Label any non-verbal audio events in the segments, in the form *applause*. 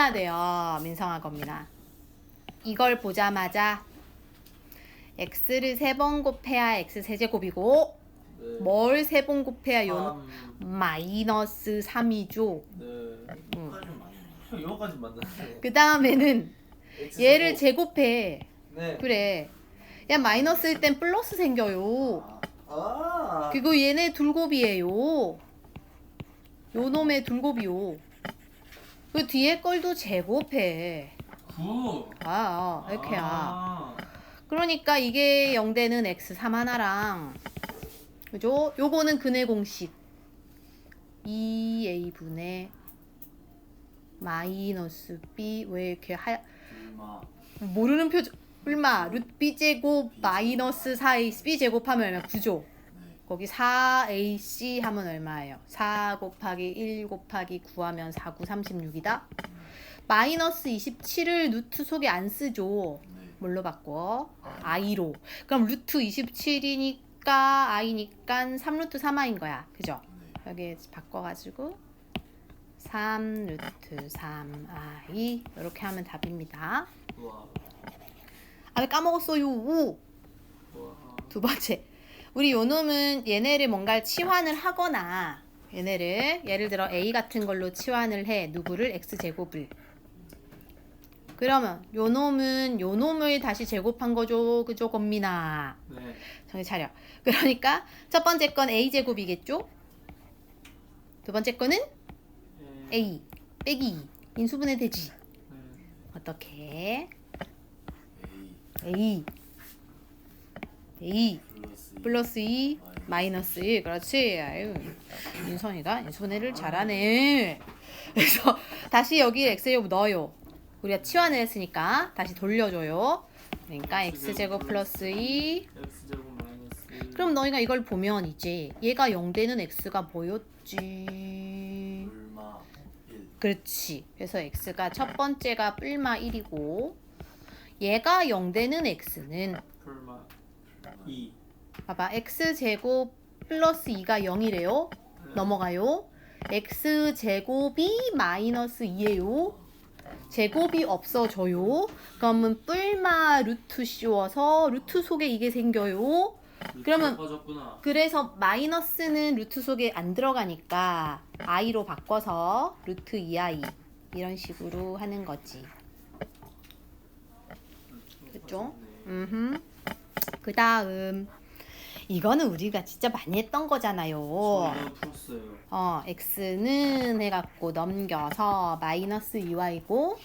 해야 돼요. 민성아 겁니다. 이걸 보자마자 x를 세 번 곱해야 x 세제곱이고 네. 뭘 세 번 곱해야 요 삼. 마이너스 3이죠. 네. 이거까지 맞나요? *laughs* 그 다음에는 얘를 제곱해. 네. 그래. 야 마이너스일 땐 플러스 생겨요. 아. 그리고 얘네 둘곱이에요. 요 놈의 둘곱이요. 그 뒤에 걸도 제곱해. 9. 아, 아 이렇게야. 아. 그러니까 이게 0대는 x3 하나랑 그죠? 요거는 근의 공식 2a분의 마이너스 b 왜 이렇게 하 얼마? 모르는 표정 얼마 루트 b 제곱 마이너스 4a b 제곱하면 얼마 9죠? 거기 4ac 하면 얼마예요? 4 곱하기 1 곱하기 9 하면 4, 9, 36이다. 마이너스 27을 루트 속에 안 쓰죠. 뭘로 바꿔? i로. 그럼 루트 27이니까 i니까 3루트 3i인 거야. 그죠? 여기 바꿔가지고 3 루트 3i 이렇게 하면 답입니다. 아 왜 까먹었어요? 우. 우와. 두 번째. 우리 요 놈은 얘네를 뭔가 치환을 하거나 얘네를 예를 들어 a 같은 걸로 치환을 해. 누구를 x 제곱을. 그러면 요 놈은 요 놈을 다시 제곱한 거죠. 그죠, 건민아. 네. 정신 차려. 그러니까 첫 번째 건 a 제곱이겠죠? 두 번째 거는 예. a 빼기 2. 인수분해 되지. 네. 어떻게? a a 플러스 2 마이너스 1 그렇지? 아유 인선이가 인수분해를 잘하네. 그래서 다시 여기 x제곱 넣어요. 우리가 치환을 했으니까 다시 돌려줘요. 그러니까 x제곱 플러스 2 x 제곱 마이너스. 그럼 너희가 이걸 보면 이제 얘가 0되는 x가 1 그렇지. 그래서 x가 첫 번째가 뿔마 1이고 얘가 0되는 x는 얼마? 2. 봐봐. X 제곱 플러스 2가 0이래요. 넘어가요. X 제곱이 마이너스 2예요. 제곱이 없어져요. 그러면 뿔마 루트 씌워서 루트 속에 이게 생겨요. 그러면-. 그래서 마이너스는 루트 속에 안 들어가니까 i로 바꿔서 루트 2i 이런 식으로 하는 거지. 그쵸? 음흠. 그 다음 이거는 우리가 진짜 많이 했던 거잖아요. 저는 풀었어요. 어, x는 해갖고 넘겨서 마이너스 2y고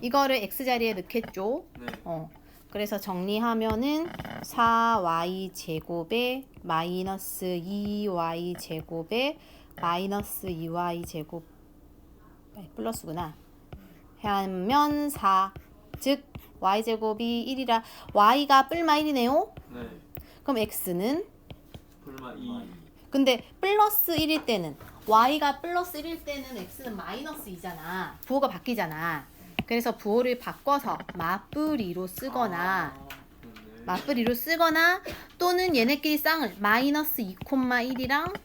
이거를 x 자리에 넣겠죠. 네. 어, 그래서 정리하면은 4y 제곱에 마이너스 2y 제곱에 마이너스 2y 제곱 아니, 플러스구나. 하면 4. 즉 y 제곱이 1이라 y가 뿔마 1이네요. 네. 그럼 x는 얼마 2. 근데 플러스 1일 때는 y가 플러스 1일 때는 x는 마이너스 2잖아. 부호가 바뀌잖아. 그래서 부호를 바꿔서 맞불이로 쓰거나 아, 네. 맞불이로 쓰거나 또는 얘네끼리 쌍을 마이너스 2,1이랑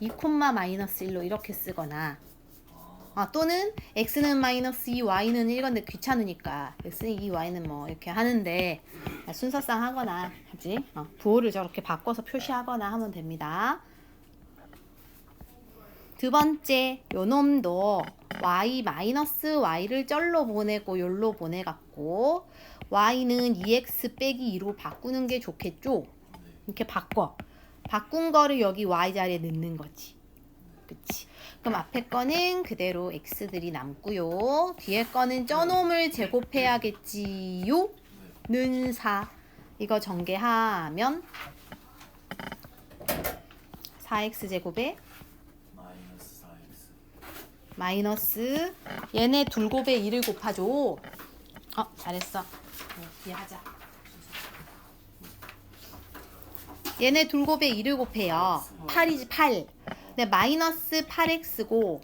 2, 마이너스 1로 이렇게 쓰거나 아, 또는 x는 마이너스 2, y는 1 건데 귀찮으니까 x는 2, y는 뭐 이렇게 하는데 순서상 하거나 하지 어, 부호를 저렇게 바꿔서 표시하거나 하면 됩니다. 두 번째 요 놈도 y 마이너스 y를 쩔로 보내고 열로 보내갖고 y는 2x 빼기 2로 바꾸는 게 좋겠죠? 이렇게 바꿔. 바꾼 거를 여기 y 자리에 넣는 거지. 그치? 그럼 앞에 거는 그대로 x들이 남고요. 뒤에 거는 쪄놈을 제곱해야겠지요? 는 4. 이거 전개하면 4x 제곱에 마이너스 4x 마이너스 얘네 둘 곱에 2를 곱하죠. 어, 잘했어. 네, 뒤에 하자. 얘네 둘 곱에 2를 곱해요. 8이지 8. 네, 마이너스 8x고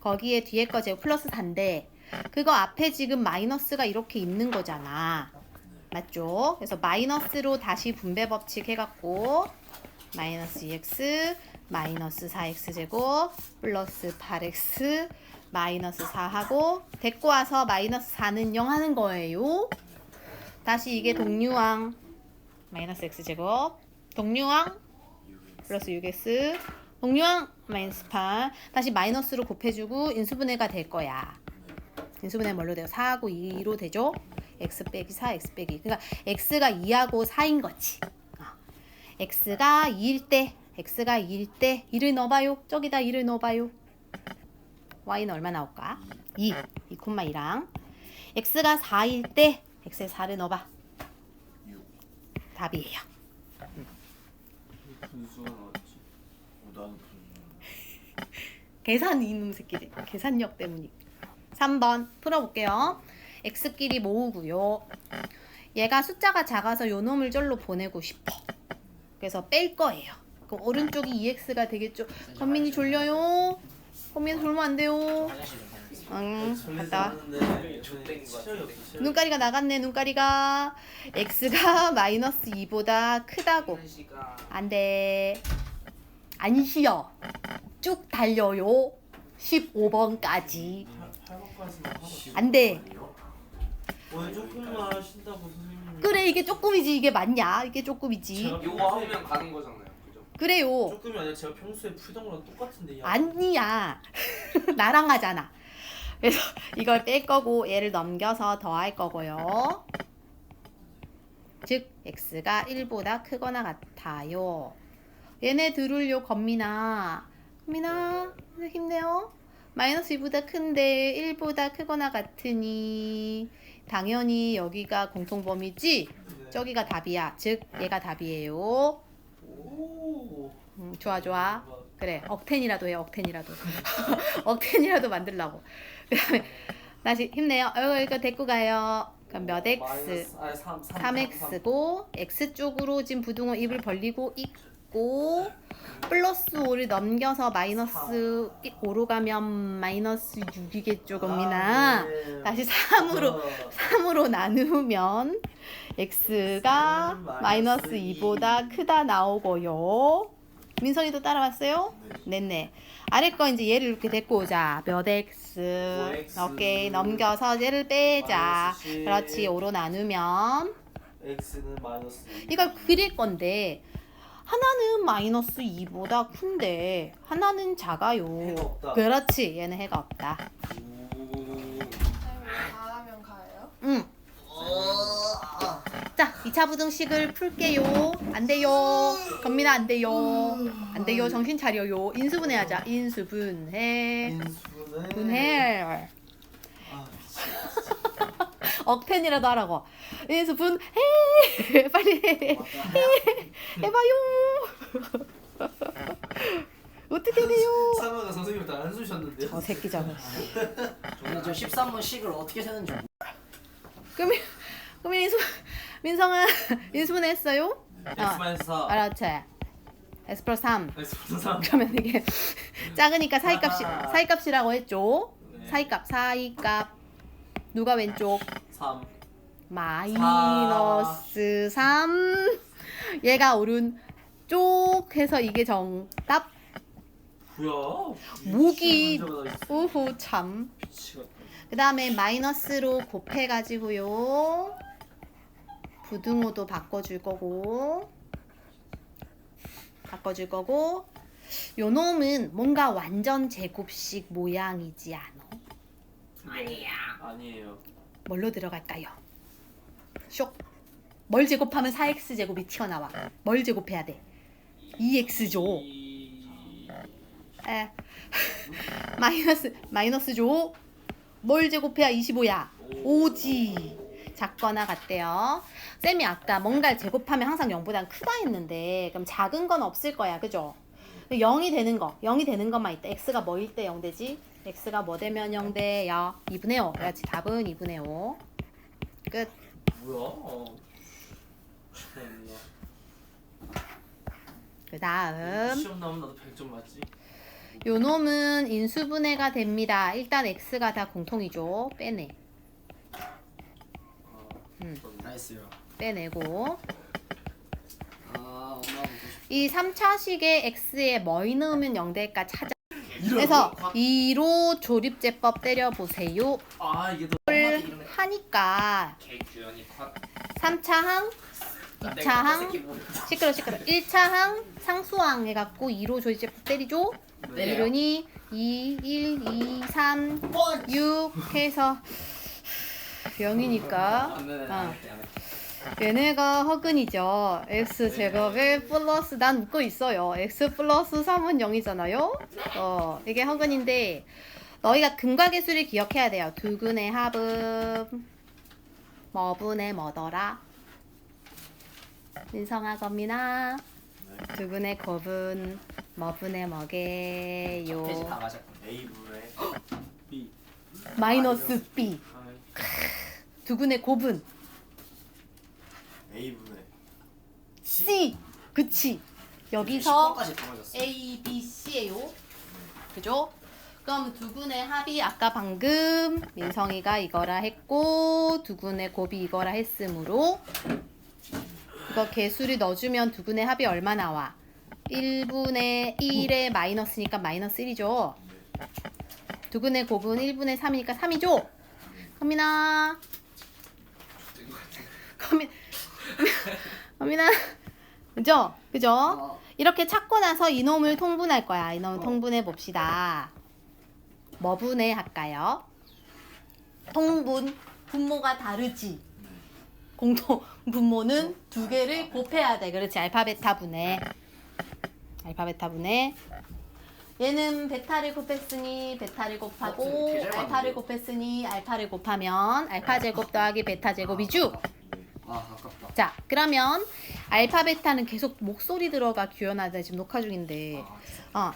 거기에 뒤에 거 제곱 플러스 4인데 그거 앞에 지금 마이너스가 이렇게 있는 거잖아. 맞죠? 그래서 마이너스로 다시 분배 법칙 해갖고 마이너스 2x 마이너스 4x 제곱 플러스 8x 마이너스 4하고 데리고 와서 마이너스 4는 0 하는 거예요. 다시 이게 동류항 마이너스 x제곱 6x 플러스 6x 동류항 마이너스 8 다시 마이너스로 곱해주고 인수분해가 될 거야. 인수분해 뭘로 돼요? 4하고 2로 되죠? x 빼기 4, x 빼기 그러니까 x가 2하고 4인 거지. 어. x가 2일 때 x가 2일 때 2를 넣어봐요. 저기다 2를 넣어봐요. y는 얼마 나올까? 2, 2 콤마 2랑 x가 4일 때 x에 4를 넣어봐. 6 답이에요. 분수가 나왔지. 어, 나는 무슨 *laughs* 계산 이놈 새끼들. 계산력 때문이. 3번 풀어볼게요. x끼리 모으고요. 얘가 숫자가 작아서 요 놈을 절로 보내고 싶어. 그래서 뺄 거예요. 그럼 오른쪽이 2x가 되겠죠. 건민이 졸려요. 건민 졸면 안 돼요. 응. 없어 눈가리가 나갔네. 눈가리가 x가 마이너스 2보다 크다고. 안 돼. 안 쉬어. 쭉 달려요. 15번까지. 8번까지만 하고 안 돼. 왜 조금만 하신다고 선생님? 그래 이게 조금이지 이게 맞냐? 이게 조금이지. 제가 요거 하면 가는 거잖아요. 그죠? 그래요. 조금이 아니라 제가 평소에 풀던 거랑 똑같은데. 야. 아니야. *laughs* 나랑 하잖아. 그래서 이걸 뺄 거고 얘를 넘겨서 더할 거고요. 즉 x가 1보다 크거나 같아요. 얘네 들을요 건민아. 건민아 힘내요. 마이너스 2보다 큰데 1보다 크거나 같으니 당연히 여기가 공통범위지. 네. 저기가 답이야. 즉 얘가 답이에요. 오. 음, 좋아 좋아. 그래 억텐이라도 해 억텐이라도 *laughs* 억텐이라도 만들라고 그다음에 다시 힘내요 어, 이거 데리고 가요 그럼 몇 x 마이너스, 아니 3 3 3x고 x 쪽으로 지금 부등호 입을 벌리고 있고 플러스 5를 넘겨서 마이너스 5로 가면 마이너스 6이겠죠 겁니다 네. 다시 3으로 3으로 나누면 x가 마이너스 2보다 크다 나오고요. 민선이도 따라왔어요? 네네. 아래 거 이제 얘를 이렇게 데리고 오자. 몇 x. x. 오케이. 넘겨서 얘를 빼자. 그렇지. 5로 나누면 x는 마이너스. 이걸 그릴 건데 하나는 마이너스 2보다 큰데 하나는 작아요. 해가 없다. 그렇지. 얘는 해가 없다. 다 하면 가요? 응. 자, 2차 부등식을 풀게요. 안 돼요. 건민아 안 돼요. 안 돼요. 정신 차려요. 인수분해 하자. 인수분해. 인수는 분해. 아, 억텐이라도 하라고. 인수분 해. *laughs* 빨리 해. 해봐요. *laughs* 어떻게 돼요? 사마가 선생님 다안 쏘셨는데요? 저 새끼 저거. 저는 저 13번 식을 어떻게 세는지 모르- 그러면 그러면 인수 민성아 인수분해 했어요? x 마이너스 4. 알았지. 플러스 3. x 플러스 3. 그러면 이게 작으니까 사이값이 아하. 사이값이라고 했죠. 네. 사이값 사이값 누가 왼쪽 3. 마이너스 3 얘가 오른 쪽 해서 이게 정답 뭐야? 목이-. 오호 참. 그 다음에 마이너스로 곱해가지고요. 부등호도 바꿔줄 거고 바꿔줄 거고 요 놈은 뭔가 완전 제곱식 모양이지 않아? 아니야. 아니에요. 뭘로 들어갈까요? 쇽. 뭘 제곱하면 4x 제곱이 튀어나와. 뭘 제곱해야 돼? 2x죠. 이- 에. *laughs* 마이너스 마이너스죠. 뭘 제곱해야 25야? 5지. 작거나 같대요. 쌤이 아까 뭔가를 제곱하면 항상 0보다 크다 했는데 그럼 작은 건 없을 거야. 그죠? 0이 되는 거. 0이 되는 것만 있다. x가 뭐일 때 0 되지? x가 뭐 되면 0 돼요? 2분의 5. 그렇지. 답은 2분의 5. 끝. 뭐야? 어. 그 다음 시험 나오면 나도 100점 맞지? 요 놈은 인수분해가 됩니다. 일단 x가 다 공통이죠. 빼내. 아, 음. 나이스요. 빼내고. 이 3차식의 x에 뭐이 넣으면 0 될까 찾아. 그래서 2로 조립제법 때려보세요. 아 이게 더를 하니까 개규현이 컷 3차 항, 2차 항, 시끄러 시끄러. 1차 항 상수항 해갖고 2로 조립제법 때리죠. 네. 이러니 2, 1, 2, 3, 6 해서 0이니까 안돼 어. 안돼 얘네가 허근이죠. x 제곱에 플러스 난 웃고 있어요. x 플러스 3은 0이잖아요. 어 이게 허근인데 너희가 근과 계수를 기억해야 돼요. 두근의 합은 뭐분의 뭐더라? 민성아 겁니다. 두근의 페이지 다 뭐게요? 맞았고 A분의 B 마이너스 b. 아이 두근의 곱은 A분의 c. 그치? 여기서 10번까지 다 맞았어 A, B, C예요. 그죠? 그럼 두근의 합이 아까 방금 민성이가 이거라 했고 두근의 곱이 이거라 했으므로 이거 개수를 넣어주면 두근의 합이 얼마 나와? 1분의 1에 마이너스니까 마이너스 1이죠. 두근의 곱은 1분의 3이니까 3이죠. 커미나 커미 *laughs* 커미나 그죠? 그죠? 어, 이렇게 찾고 나서 이놈을 통분할 거야. 이놈을 통분해 봅시다. 뭐 분해 할까요? 통분. 분모가 다르지. 공통 분모는 두 개를 곱해야 돼. 그렇지. 알파 베타 분해. 알파 베타 분해. 얘는 베타를 곱했으니 베타를 곱하고 어, 알파를? 곱했으니 알파를 곱하면 알파 제곱 더하기 베타 제곱이죠. 아 아깝다 자, 그러면 알파 베타는 계속 목소리 들어가 규현하자 지금 녹화 중인데. 아, 어.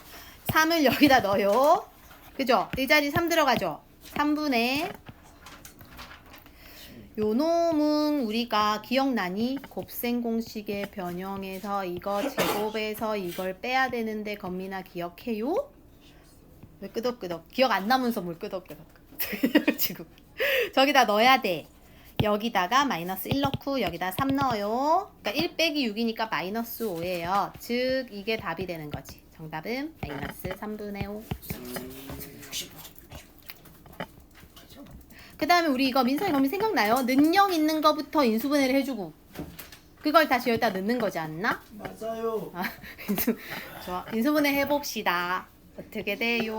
3을 여기다 넣어요. 그죠? 이 자리 3 들어가죠? 3분의 요 놈은 우리가 기억나니? 곱셈 공식의 변형에서 이거 제곱에서 이걸 빼야 되는데 건미나 기억해요? 왜 끄덕끄덕? 기억 안 나면서 뭘 끄덕끄덕? *laughs* 지금 저기다 넣어야 돼. 여기다가 마이너스 1 넣고 여기다 3 넣어요. 그러니까 1 빼기 6이니까 마이너스 5예요. 즉 이게 답이 되는 거지. 정답은 마이너스 3분의 5. 65점 그 다음에 우리 이거 민선이 검이 생각나요? 는영 있는 거부터 인수분해를 해주고 그걸 다시 여기다 넣는 거지 않나? 맞아요. 아, *laughs* 인수, 좋아. 인수분해 해봅시다. 어떻게 돼요?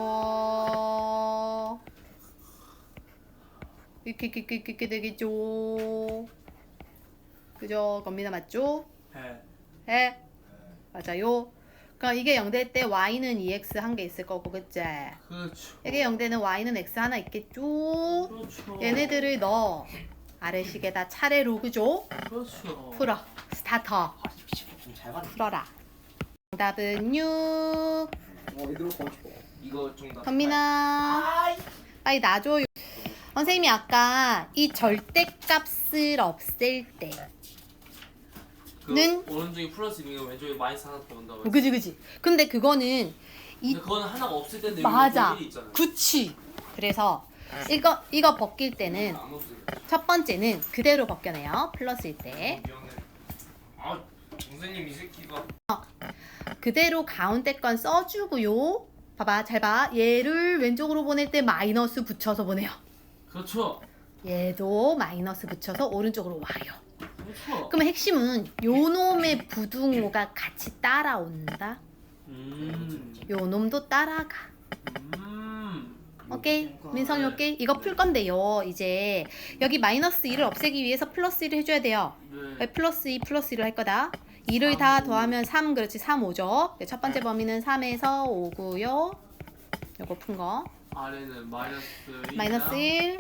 이렇게, 이렇게, 이렇게, 되겠죠? 그죠? 겁니다. 맞죠? 해 해? 맞아요. 그럼 이게 0될 때 y는 2x 한 개 있을 거고, 그치? 그렇죠 이게 0되는 y는 x 하나 있겠죠? 그렇죠 얘네들을 넣어. 아래식에다 차례로, 그죠? 그렇죠 풀어. 스타터. 좀잘 풀어라. 정답은 6. 어 이대로 가고 싶어 이거 정답 현민아. 빨리 놔줘. 선생님이 아까 이 절대값을 없앨 때. 그 는? 오른쪽이 플러스 이거 왼쪽에 마이너스 하나 더 온다고 어, 그지, 그지. 근데 그거는 이 근데 그거는 하나가 없을 때는 맞아. 여기 있잖아요 그치. 그래서 이거 이거 벗길 때는 안 없어요 첫 번째는 그대로 벗겨내요. 플러스일 때. 미안해 아 선생님 이 새끼가 그대로 가운데 건 써주고요. 봐봐, 잘 봐. 얘를 왼쪽으로 보낼 때 마이너스 붙여서 보내요. 그렇죠 얘도 마이너스 붙여서 오른쪽으로 와요. 그렇죠 그러면 핵심은 요 놈의 부등호가 같이 따라온다. 음 요 놈도 따라가. 음. 오케이? 민성이 오케이? 이거 풀 건데요. 이제 여기 마이너스 2를 없애기 위해서 플러스 1을 해줘야 돼요. 네. 플러스 2, 플러스 1을 할 거다. 2를 다 더하면 3, 그렇지. 3, 5죠. 첫 번째 범위는 3에서 5고요. 요거 푼 거. 아래는 마이너스 1 마이너스 1,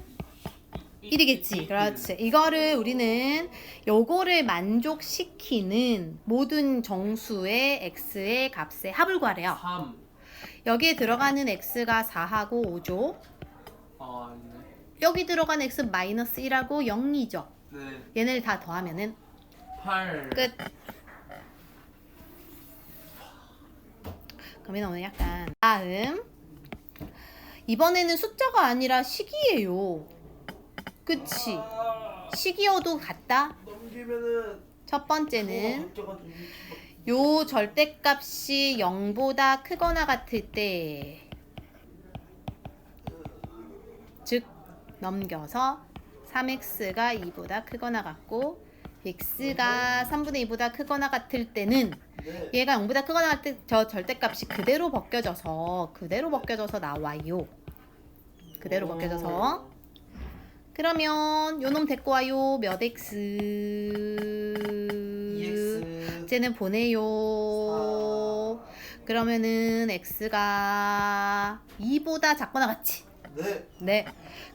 1이겠지. 그렇지. 이거를 우리는 요거를 만족시키는 모든 정수의 x의 값의 합을 구하래요. 3 여기에 들어가는 x가 4하고 5죠. 아 아니네 여기 들어간 x 마이너스 1하고 0이죠. 네 얘네를 다 더하면은 8 끝. 그러면 오늘 약간 다음 이번에는 숫자가 아니라 시기예요. 그치? 시기어도 같다. 첫 번째는 요 절대값이 0보다 크거나 같을 때, 즉 넘겨서 3x가 2보다 크거나 같고 x가 3분의 2보다 크거나 같을 때는 얘가 0보다 크거나 같을 때 저 절대값이 그대로 벗겨져서 그대로 벗겨져서 나와요. 그대로 오. 벗겨져서 그러면 요놈 데리고 와요. 몇 x? EX 쟤는 보내요. 그러면은 x가 2보다 작거나 같지. 네. 네.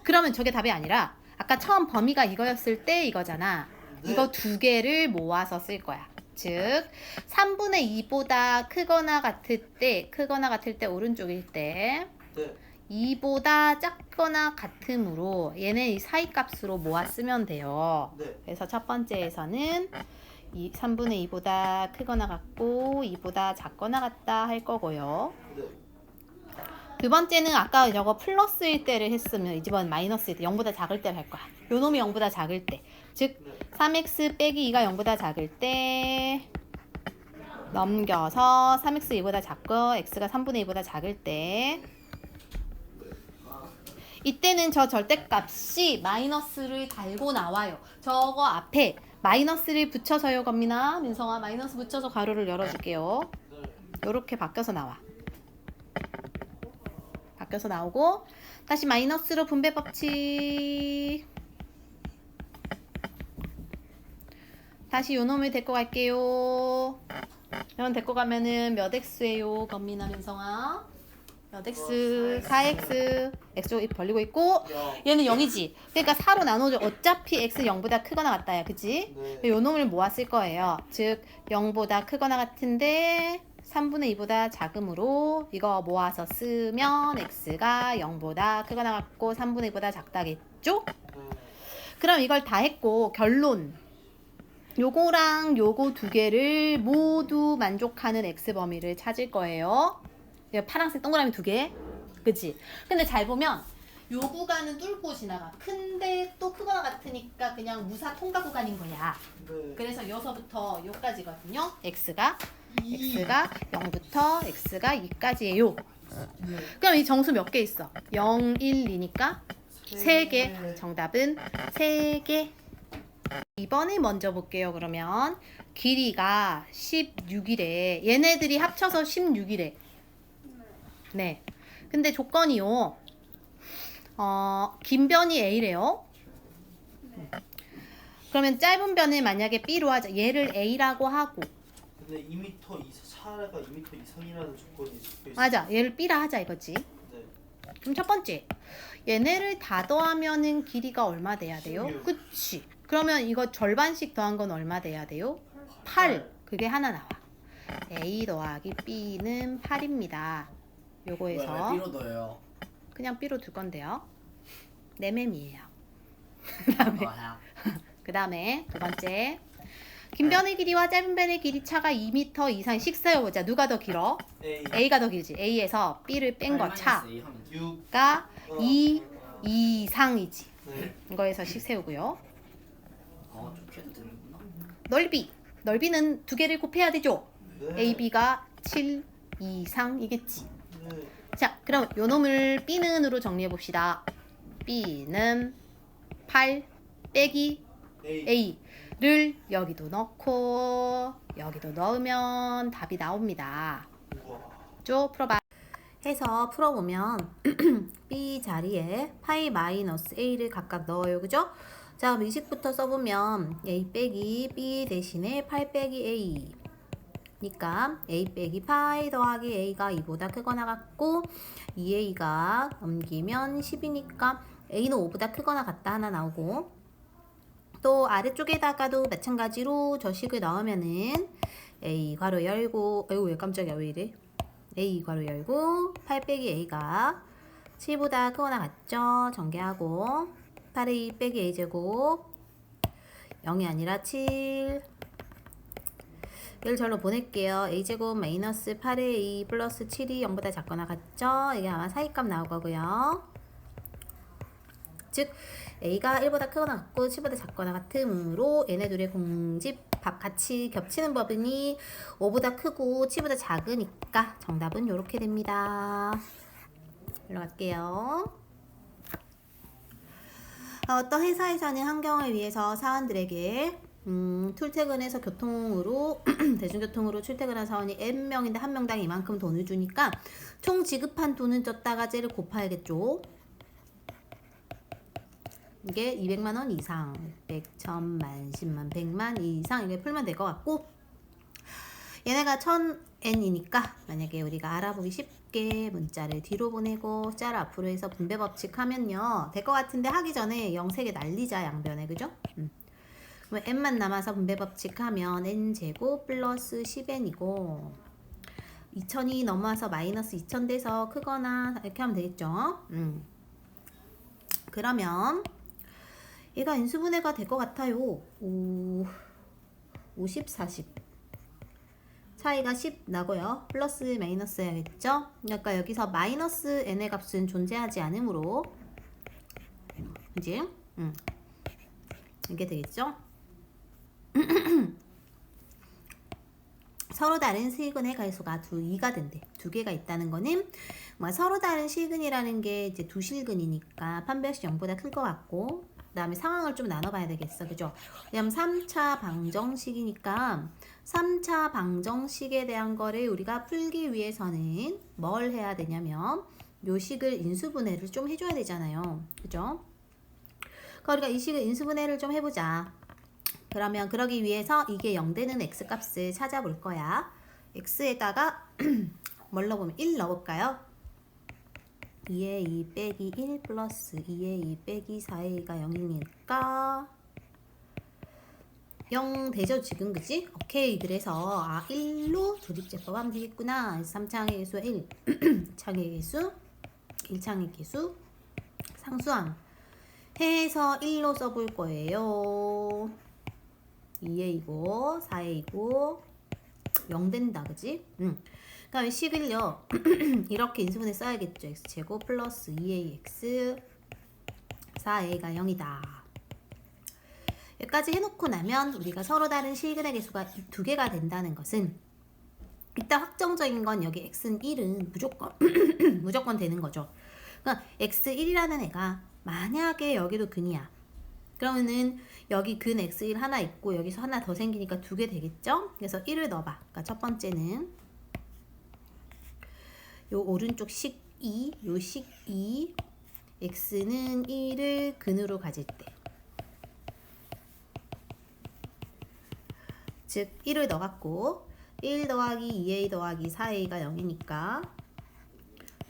그러면 저게 답이 아니라 아까 처음 범위가 이거였을 때 이거잖아. 네. 이거 두 개를 모아서 쓸 거야. 즉 3분의 2보다 크거나 같을 때 크거나 같을 때 오른쪽일 때 네. 2보다 작거나 같으므로 얘네 이 사이 값으로 모아 쓰면 돼요. 네. 그래서 첫 번째에서는 이 3분의 2보다 크거나 같고 2보다 작거나 같다 할 거고요. 네. 두 번째는 아까 저거 플러스일 때를 했으면 이번 마이너스일 때 0보다 작을 때를 할 거야. 요 놈이 0보다 작을 때. 즉 네. 3x 빼기 2가 0보다 작을 때 넘겨서 3x 2보다 작고 x가 3분의 2보다 작을 때 이때는 저 절대값이 마이너스를 달고 나와요. 저거 앞에 마이너스를 붙여서요 겁니다. 민성아 마이너스 붙여서 가로를 열어줄게요. 네. 요렇게 바뀌어서 나와. 바뀌어서 나오고 다시 마이너스로 분배 법칙. 다시 요 놈을 데리고 갈게요. 이런 데리고 가면은 몇 x예요, 건민아 민성아? 몇 x? 4x. x 쪽 벌리고 있고 영. 얘는 0이지. 그러니까 4로 나눠줘. 어차피 x 0보다 크거나 같다야. 그치? 네. 요 놈을 모았을 거예요. 즉 0보다 크거나 같은데 3분의 2보다 작음으로 이거 모아서 쓰면 x가 0보다 크거나 같고 3분의 2보다 작다겠죠? 네. 그럼 이걸 다 했고 결론 요거랑 요거 두 개를 모두 만족하는 x 범위를 찾을 거예요. 파란색 동그라미 두 개. 그치? 근데 잘 보면 요 구간은 뚫고 지나가. 근데 또 크거나 같으니까 그냥 무사 통과 구간인 거야. 네. 그래서 여기서부터 여기까지거든요. x가 이. x가 0부터 x가 2까지예요. 네. 그럼 이 정수 몇 개 있어? 0, 1, 2니까 세 개. 정답은 세 개. 이번에 먼저 볼게요. 그러면 길이가 16이래. 얘네들이 합쳐서 16이래. 네. 근데 조건이요. 어, 긴 변이 A래요. 그러면 짧은 변을 만약에 B로 하자. 얘를 A라고 하고 근데 2m 이상 차가 2m 이상이라는 조건이 적혀 있어요. 맞아. 얘를 B라 하자 이거지. 네. 그럼 첫 번째 얘네를 다 더하면은 길이가 얼마 돼야 돼요? 16. 그치 그러면 이거 절반씩 더한 건 얼마 돼야 돼요? 8 그게 하나 나와 A 더하기 B는 8입니다 요거에서 왜 B로 넣어요? 그냥 B로 둘 건데요 내맴이에요 *laughs* 아, 그 다음에 *laughs* 두 번째 긴 변의 길이와 짧은 변의 길이 차가 2m 이상씩 세워보자 누가 더 길어? A. A가 더 길지 A에서 B를 뺀 거 차가 6. 2 이상이지 네. 이거에서씩 세우고요. 어, 좀 해도 되는구나. 넓이. 넓이는 두 개를 곱해야 되죠. 네. A, B가 7 이상이겠지. 네. 자, 그럼 요 놈을 B는으로 정리해 봅시다. B는 8 빼기 A. A를 여기도 넣고 여기도 넣으면 답이 나옵니다. 쭉 풀어봐. 해서 풀어보면 *clears throat* B 자리에 파이 마이너스 A를 각각 넣어요. 그죠? 자, 그럼 의식부터 써보면 A 빼기 B 대신에 8 빼기 A 니까 A 빼기 파이 더하기 A가 2보다 크거나 같고 2A가 넘기면 10이니까 A는 5보다 크거나 같다 하나 나오고 또 아래쪽에다가도 마찬가지로 저식을 넣으면은 A 괄호 열고 아이고 왜 깜짝이야. 왜 이래? A 괄호 열고 8 빼기 A가 7보다 크거나 같죠? 전개하고 8의 2 빼기 A제곱 0이 아니라 7 이걸 절로 보낼게요. A제곱 마이너스 8의 2 플러스 7이 0보다 작거나 같죠? 이게 아마 사이값 나올 거고요. 즉 A가 1보다 크거나 같고 7보다 작거나 같으므로 얘네 둘의 공집 밥 같이 겹치는 법이니 5보다 크고 7보다 작으니까 정답은 이렇게 됩니다. 일로 갈게요. 어떤 회사에서는 환경을 위해서 사원들에게 음, 출퇴근해서 교통으로 *clears throat* 대중교통으로 출퇴근한 사원이 n 명인데 한 명당 이만큼 돈을 주니까 총 지급한 돈은 졌다가 쟤를 곱해야겠죠. 이게 200만 원 이상, 100, 1000만, 10만, 100만 이상 이게 풀면 될 것 같고 얘네가 1000n이니까 만약에 우리가 알아보기 쉽게 문자를 뒤로 보내고 짤 앞으로 해서 분배 법칙 하면요 될 것 같은데 하기 전에 0 3개 날리자 양변에 그죠? 음. N만 남아서 분배 법칙 하면 n제곱 플러스 10n이고 2000이 넘어와서 마이너스 2000 돼서 크거나 이렇게 하면 되겠죠? 음. 그러면 얘가 인수분해가 될 것 같아요. 오, 50, 40. 차이가 10 나고요. 플러스 마이너스 해야겠죠? 그러니까 여기서 마이너스 n의 값은 존재하지 않으므로 이제 음, 이게 되겠죠? *clears throat* 서로 다른 실근의 가수가 두 2가 된대. 두 개가 있다는 거는 뭐 서로 다른 실근이라는 게 이제 두 실근이니까 판별식 0보다 클 것 같고 그 다음에 상황을 좀 나눠봐야 되겠어. 그죠? 왜냐면 3차 방정식이니까 3차 방정식에 대한 거를 우리가 풀기 위해서는 뭘 해야 되냐면 요 식을 인수분해를 좀 해줘야 되잖아요. 그죠? 그러니까 이 식을 인수분해를 좀 해보자. 그러면 그러기 위해서 이게 0 되는 x 값을 찾아볼 거야. x에다가 뭘 넣어보면 1 넣어볼까요? 2에 2 빼기 1 플러스 2에 2 빼기 4의 2가 0이니까 0 되죠 지금 그지? 오케이 그래서 아 1로 조립제법 하면 되겠구나 3창의 개수 1 *clears throat* 창의 개수 1창의 개수 상수함 해서 1로 써볼 거예요 2에 2고 4에 2고 0 된다 그지? 응. 그다음에 식을요. *clears throat* 이렇게 인수분해 써야겠죠. X제곱 플러스 2ax 4a가 0이다. 여기까지 해놓고 나면 우리가 서로 다른 실근의 개수가 이두 개가 된다는 것은 일단 확정적인 건 여기 x는 1은 무조건 *clears throat* 무조건 되는 거죠. 그러니까 x1이라는 애가 만약에 여기도 근이야 그러면은 여기 근 x1 하나 있고 여기서 하나 더 생기니까 두 개 되겠죠? 그래서 1을 넣어봐. 그러니까 첫 번째는 요 오른쪽 식 2, 요 식 2, x는 1을 근으로 가질 때. 즉 1을 넣어갖고 1 더하기 2a 더하기 4a가 0이니까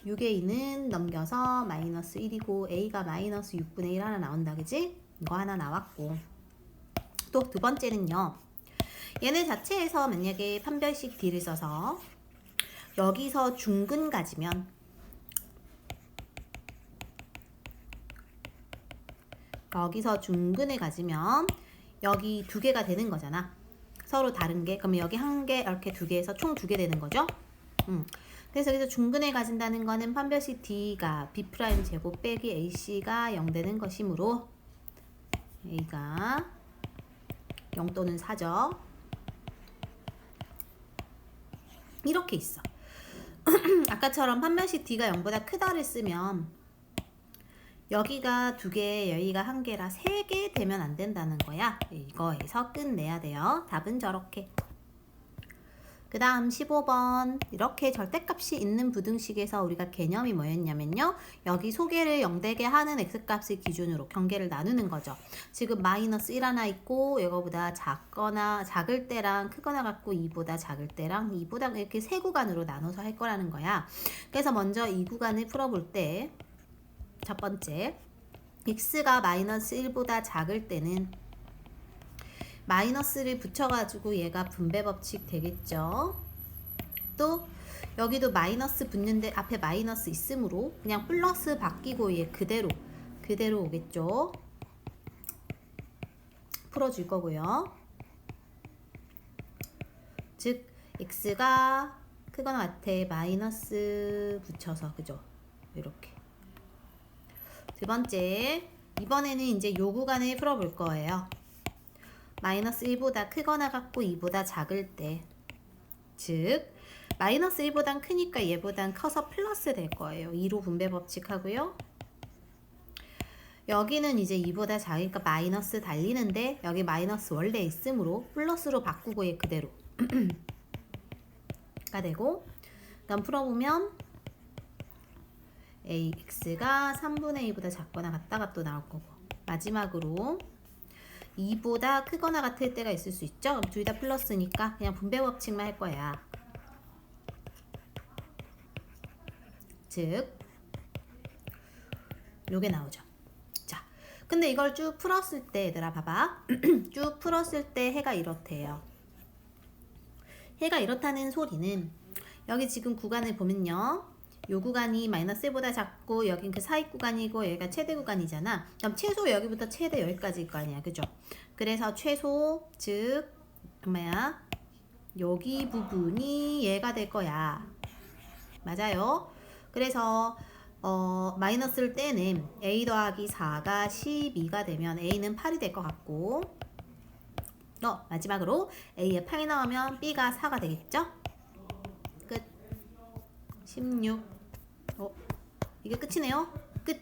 6의 2는 넘겨서 마이너스 1이고 a가 마이너스 6분의 1 하나 나온다 그지? 이거 하나 나왔고. 또 두 번째는요. 얘네 자체에서 만약에 판별식 D를 써서 여기서 중근 가지면 여기서 중근을 가지면 여기 두 개가 되는 거잖아. 서로 다른 게. 그러면 여기 한 개 이렇게 두 개에서 총 두 개 되는 거죠? 음. 그래서 여기서 중근을 가진다는 거는 판별식 D가 B 제곱 빼기 AC가 0 되는 것이므로 A가 0 또는 4죠. 이렇게 있어. *clears throat* 아까처럼 판별식 D가 0보다 크다를 쓰면 여기가 두 개, 여기가 한 개라 세 개 되면 안 된다는 거야. 이거에서 끝내야 돼요. 답은 저렇게. 그 다음 15번. 이렇게 절대값이 있는 부등식에서 우리가 개념이 뭐였냐면요. 여기 소개를 0되게 하는 x값을 기준으로 경계를 나누는 거죠. 지금 마이너스 1 하나 있고 이거보다 작거나 작을 때랑 크거나 같고 2보다 작을 때랑 2보다 이렇게 세 구간으로 나눠서 할 거라는 거야. 그래서 먼저 이 구간을 풀어볼 때 첫 번째 x가 마이너스 1보다 작을 때는 마이너스를 붙여가지고 얘가 분배 법칙 되겠죠. 또 여기도 마이너스 붙는데 앞에 마이너스 있으므로 그냥 플러스 바뀌고 얘 그대로 그대로 오겠죠. 풀어줄 거고요. 즉 x가 크거나 같아 마이너스 붙여서 그죠? 이렇게 두 번째 이번에는 이제 요 구간을 풀어볼 거예요. 마이너스 1보다 크거나 같고 2보다 작을 때. 즉, 마이너스 1보단 크니까 얘보단 커서 플러스 될 거예요. 2로 분배 법칙 하고요. 여기는 이제 2보다 작으니까 마이너스 달리는데 여기 마이너스 원래 있으므로 플러스로 바꾸고 얘 그대로 *clears throat* 가 되고 그다음 풀어보면 ax가 3분의 2보다 작거나 같다가 또 나올 거고 마지막으로 2보다 크거나 같을 때가 있을 수 있죠? 둘 다 플러스니까 그냥 분배 법칙만 할 거야. 즉 요게 나오죠. 자, 근데 이걸 쭉 풀었을 때 얘들아 봐봐. *clears throat* 쭉 풀었을 때 해가 이렇대요. 해가 이렇다는 소리는 여기 지금 구간을 보면요. 요 구간이 마이너스 1보다 작고 여긴 그 사이 구간이고 여기가 최대 구간이잖아. 그럼 최소 여기부터 최대 여기까지일 거 아니야. 그죠? 그래서 최소 즉 뭐야? 여기 부분이 얘가 될 거야. 맞아요. 그래서 어, 마이너스를 떼는 a 더하기 4가 12가 되면 a는 8이 될 것 같고 어, 마지막으로 a에 8이 나오면 b가 4가 되겠죠? 16. 어, 이게 끝이네요. 끝.